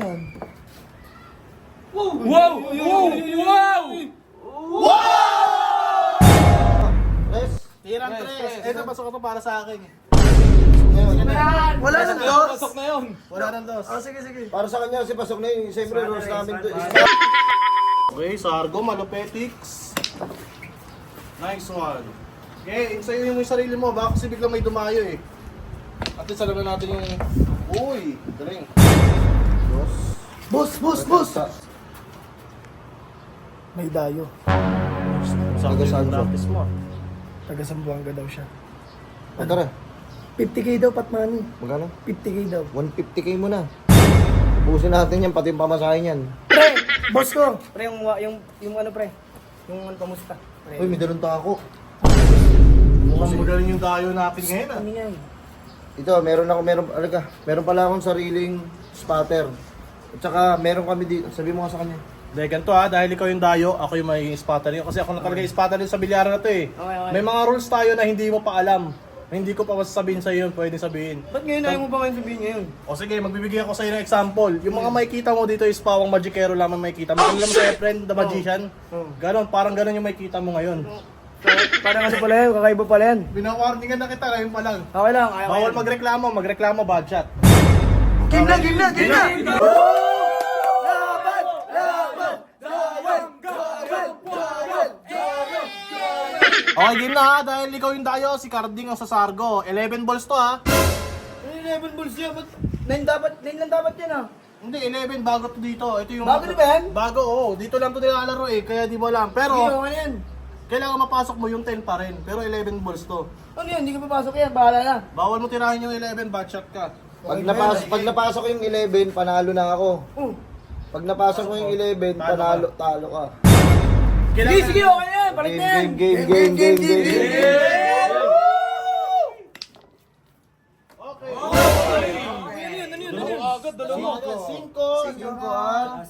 yan? Wow! Wow! Wow! Tres. Tirang Tres, tres. tres. Ito, pasok ito para sa akin. Ngayon. Wala nang dos. Pasok na yun. Wala nang dos. Oh, sige, sige. Para sa kanya, si Pasok na yun. Siyempre, rules namin to. Okay, Sargo, Malupetix. Nice one. Okay, insayo mo yung sarili mo. Baka kasi biglang may dumayo eh. At least alam na natin yung... Uy, galing. Dos. Boss, boss, boss! May dayo. Taga saan siya? practice mo. Taga Sambuanga daw siya. Magkara. 50k daw, Patmani. Magkano? 50k daw. 150k mo na. Ubusin natin yan, pati yung pamasahin yan. Pre, boss ko. Pre, yung, yung, yung ano pre, yung ano kamusta? Pre, Uy, may dalon ta ako. Mukhang magaling yung dayo natin ngayon ah. ano? Ito, meron ako, meron, alaga, meron pala akong sariling spotter. At saka, meron kami dito, sabi mo nga sa kanya. Hindi, ganito ha, dahil ikaw yung dayo, ako yung may spotter yun. Kasi ako na talaga yung spotter yun sa bilyara na to eh. Okay, okay. May mga rules tayo na hindi mo pa alam. Na hindi ko pa masasabihin sa iyo, pwede sabihin. Ba't ngayon ayaw mo ba ngayon sabihin ngayon? O sige, magbibigay ako sa iyo ng example. Yung mga makikita mo dito is pawang magikero lamang makikita. Mo sa friend, the magician. Ganon, parang ganon yung makikita mo ngayon. So, parang ano pala yan, kakaiba pala yan. Binawarningan na kita, ngayon pa lang. Okay lang, ayaw Bawal magreklamo, magreklamo bad shot. Game na, game na, game na! Okay, game na ha, dahil ikaw yung dayo, si Carding ang sasargo. 11 balls to ha. Ano yung 11 balls yan? Ba't 9 dapat, 9 lang dapat yan ah. Hindi, 11, bago to dito. Ito yung... Bago na ba yan? Bago, oo. Dito lang to nilalaro eh, kaya di mo alam. Hindi, Pero, okay na yan. kailangan mapasok mo yung 10 pa rin. Pero 11 balls to. Ano yan, hindi ka papasok yan, bahala na. Bawal mo tirahin yung 11, bad shot ka. Pag, napas, pag napasok yung 11, panalo na ako. Oh. Pag napasok mo yung 11, Talo panalo, talo ka. Sige, sige, okay na yan, Game, na yan. game, game, game, game, game, game. Okay. Ano yun, ano yun, ano yun? Agad, dalawa. Cinco, cinco, ah.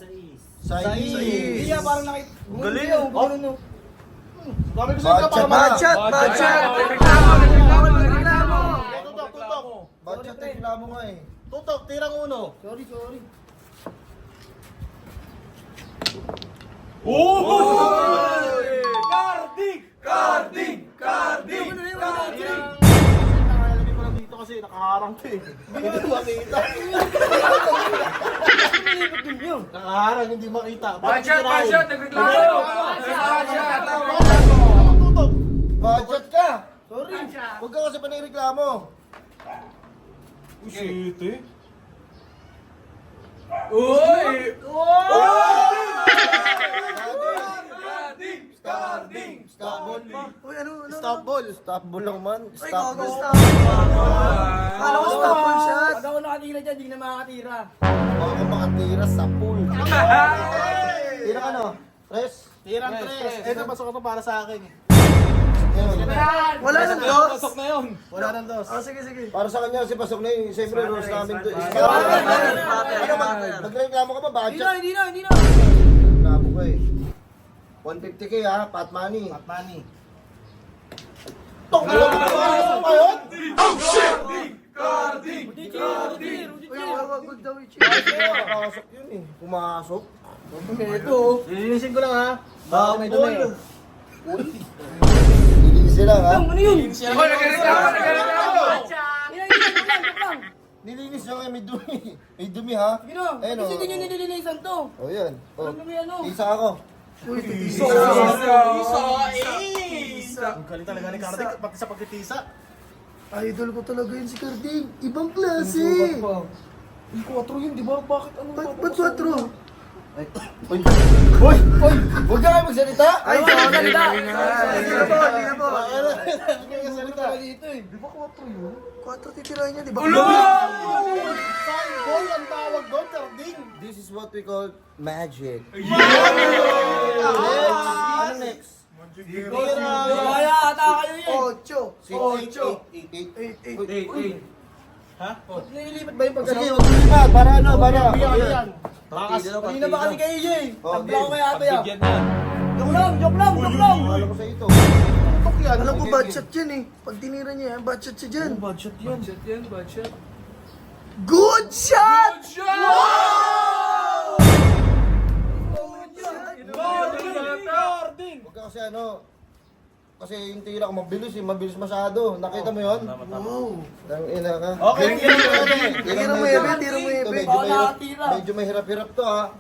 Sais. Hindi yan, parang nakit... Galing. Hindi, oh, ano, no. Sabi ko sa'yo, Bad shot, para bad Bad shot, bad shot! Tutok, tutok. Ba't siya reklamo nga eh? Tutok, tirang uno. Sorry, sorry. Nakalagay ko lang dito kasi nakaharang to eh. Hindi ko makita. Nakaharang, hindi makita. Bad shot, nagreklamo. Tutok. Budget ka! Sorry. Huwag ka kasi panireklamo. Shit eh. Stop ball. Uy, ano, ano? Stop ball. Stop ball lang man. Stop ball. stop. Kala ko stop ball shot. Pag ako nakatira dyan, hindi na makakatira. Huwag ka makatira sa pool. Tira ka no? Tres? Tirang tres. Ito, pasok ito para sa akin. Eh. Wala nang dos. Pasok na yun. Wala nang dos. Oh, sige, sige. Para sa kanya, si Pasok na yun. Siyempre, rules namin to. Ano ba? Nagreklamo ka ba? Hindi Budget? na, hindi na, hindi na. Reklamo ka eh. 150k ha, pot money. Hot money. Tok! Ano ba pa yun? Uy, wag, wag, daw, Ichi. Pumasok yun eh. Pumasok. Ito. Lilinisin ko lang ha. Baka may dumi. eh. Lang ha. Ano yun? Na, na, lang. Nilinis lang eh, may dumi. May dumi ha. Na, Ayun, kasi oh. ganyan nililinisan to. O yan. O. Ano may ano? Isa ako. Uy, Ang galing talaga ni Carding, pati sa pagtitisa. idol ko talaga yun si Carding. Ibang klase. Yung 4 yun, di ba? Bakit ano? Ba't ba't swatro? Uy! Uy! Huwag ka kayo magsalita! Ay, sorry. salita. Hindi na po, hindi ka salita. Dito eh. Di ba 4 yun? Kwatro titirahin niya, di ba? Ball ang tawag doon, Carding. This is what we call magic. Next! Ano next? Kaya ata kayo yun. Ocho. Ocho. eight, eight, eight. Eight, eight. Ha? Nililipat ba yung pag Sige, huwag mo lipat. Para ano, para. Biyan, Ayan. biyan. Bakas. Hindi na ba kami kayo eh? Oh, Tabla ko game. kay ate ah. Bigyan na. Joke lang, joke lang, joke lang! Alam ano ko sa ito. Yan. Alam ko, bad shot yan eh. Pag tinira niya yan, bad shot siya dyan. Ano bad shot yan. Bad shot yan, bad shot. Good shot! Good shot! Wow! Good shot! Boarding! Huwag ka kasi ano, kasi yung tira ko mabilis eh, mabilis masyado. Nakita mo yun? Wow! Tang ina ka. Okay, tira mo yun. Tira mo yun. Medyo mahirap-hirap to ha.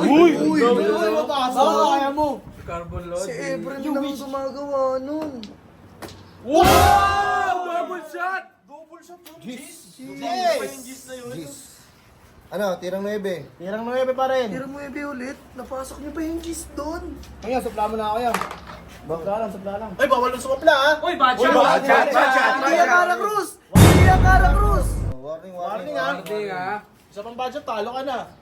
Uy! Uy, Uy, uy, mapasok. Baka kaya mo. Carbon Si Efren lang gumagawa nun. Wow! Double shot! Jeez. Yes! Jeez. Ano, tirang 9. Tirang 9 pa rin. Tira mo ebe ulit. Napasok niyo pa yung cheese doon. Kaya, supla mo na ako yan. Supla lang, supla lang. Ay, bawal ng sumapla ha. Uy, bad Uy, shot! bad shot, bad shot. Hindi ang Kara Cruz! Hindi ang Kara Cruz! Oh, warning, warning. Warning, ha? Warning ha! Isa pang budget, talo ka na. Uy, sumablay. Sumablay. Ngunit. Wait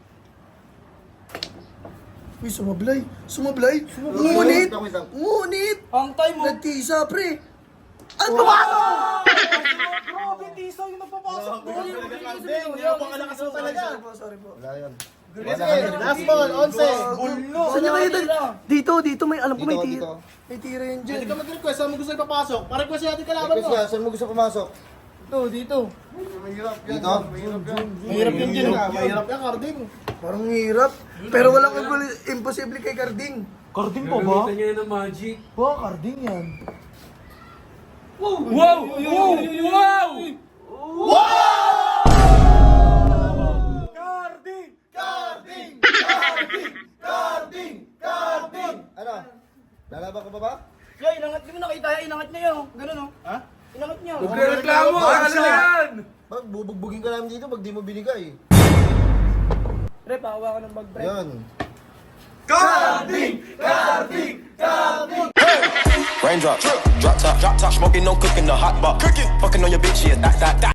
lang, wait lang. Ngunit. Ang time mo. Nagtisa, pre. At pumasok! Grabe, tisaw yung napapasok mo. Karding, yung pangalakas mo talaga. Sorry po, sorry po. Wala. Sige, last ball, 11. Bulno. Saan niya kayo dito? Dito, dito may, alam ko may Dito, tira. dito. May tira yun dyan. Hindi ka mag-request, saan mo gusto ipapasok? Pa-request natin kalaban Request mo. ka, saan mo gusto pumasok? Dito, dito. Dito? Mahirap yun dyan. Mahirap yan, Karding. Parang hirap. Pero walang imposible kay Carding. Karding pa ba? Gamitan niya ng magic. Ba, karding yan. Wow! Wow! Wow! Ano? Lalaban ka pa ba? Kaya, inangat, di mo nakita, inangat niya yun. Ganun oh. Ha? Inangat niya. Nagreklamo! Ano yan? Bag, dito pag di mo binigay. Pre, pahawa ka ng bag, pre. Yan. Raindrop, drop top, drop top, smoking, no cooking, the hot pot. Cooking, fucking on your bitch, yeah, that, that, that.